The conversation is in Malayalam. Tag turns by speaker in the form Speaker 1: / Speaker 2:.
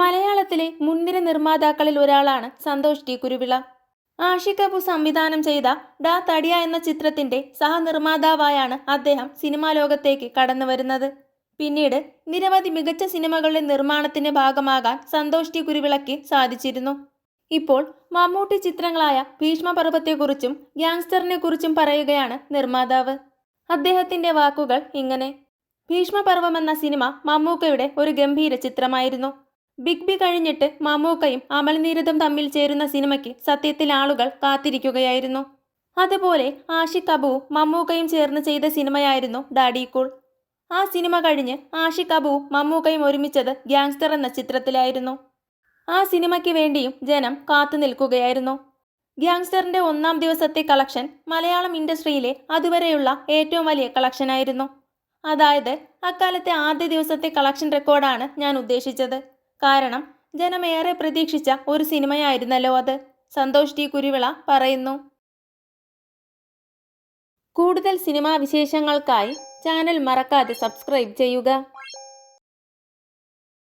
Speaker 1: മലയാളത്തിലെ മുൻനിര നിർമ്മാതാക്കളിൽ ഒരാളാണ് സന്തോഷ് ടി കുരുവിള. ആഷി അബു സംവിധാനം ചെയ്ത ഡാ തടിയ എന്ന ചിത്രത്തിന്റെ സഹനിർമ്മാതാവായാണ് അദ്ദേഹം സിനിമാ ലോകത്തേക്ക് കടന്നു വരുന്നത്. പിന്നീട് നിരവധി മികച്ച സിനിമകളുടെ നിർമ്മാണത്തിന്റെ ഭാഗമാകാൻ സന്തോഷ് ടി കുരുവിളയ്ക്ക് സാധിച്ചിരുന്നു. ഇപ്പോൾ മമ്മൂട്ടി ചിത്രങ്ങളായ ഭീഷ്മപർവത്തെക്കുറിച്ചും ഗ്യാങ്സ്റ്ററിനെ പറയുകയാണ് നിർമ്മാതാവ്. അദ്ദേഹത്തിന്റെ വാക്കുകൾ ഇങ്ങനെ. ഭീഷ്മപർവം എന്ന സിനിമ മമ്മൂക്കയുടെ ഒരു ഗംഭീര ചിത്രമായിരുന്നു. ബിഗ് ബി കഴിഞ്ഞിട്ട് മമ്മൂക്കയും അമൽനീരതും തമ്മിൽ ചേരുന്ന സിനിമയ്ക്ക് സത്യത്തിൽ ആളുകൾ കാത്തിരിക്കുകയായിരുന്നു. അതുപോലെ ആഷിഖ് അബുവും മമ്മൂക്കയും ചേർന്ന് ചെയ്ത സിനിമയായിരുന്നു ഡാഡി കൂൾ. ആ സിനിമ കഴിഞ്ഞ് ആഷിഖ് അബുവും മമ്മൂക്കയും ഒരുമിച്ചത് ഗ്യാങ്സ്റ്റർ എന്ന ചിത്രത്തിലായിരുന്നു. ആ സിനിമയ്ക്ക് വേണ്ടിയും ജനം കാത്തു നിൽക്കുകയായിരുന്നു. ഗ്യാങ്സ്റ്ററിന്റെ ഒന്നാം ദിവസത്തെ കളക്ഷൻ മലയാളം ഇൻഡസ്ട്രിയിലെ അതുവരെയുള്ള ഏറ്റവും വലിയ കളക്ഷനായിരുന്നു. അതായത് അക്കാലത്തെ ആദ്യ ദിവസത്തെ കളക്ഷൻ റെക്കോർഡാണ് ഞാൻ ഉദ്ദേശിച്ചത്. കാരണം ജനമേറെ പ്രതീക്ഷിച്ച ഒരു സിനിമയായിരുന്നല്ലോ അത്. സന്തോഷ് ടി കുരുവിള പറയുന്നു. കൂടുതൽ സിനിമാ വിശേഷങ്ങൾക്കായി ചാനൽ മറക്കാതെ സബ്സ്ക്രൈബ് ചെയ്യുക.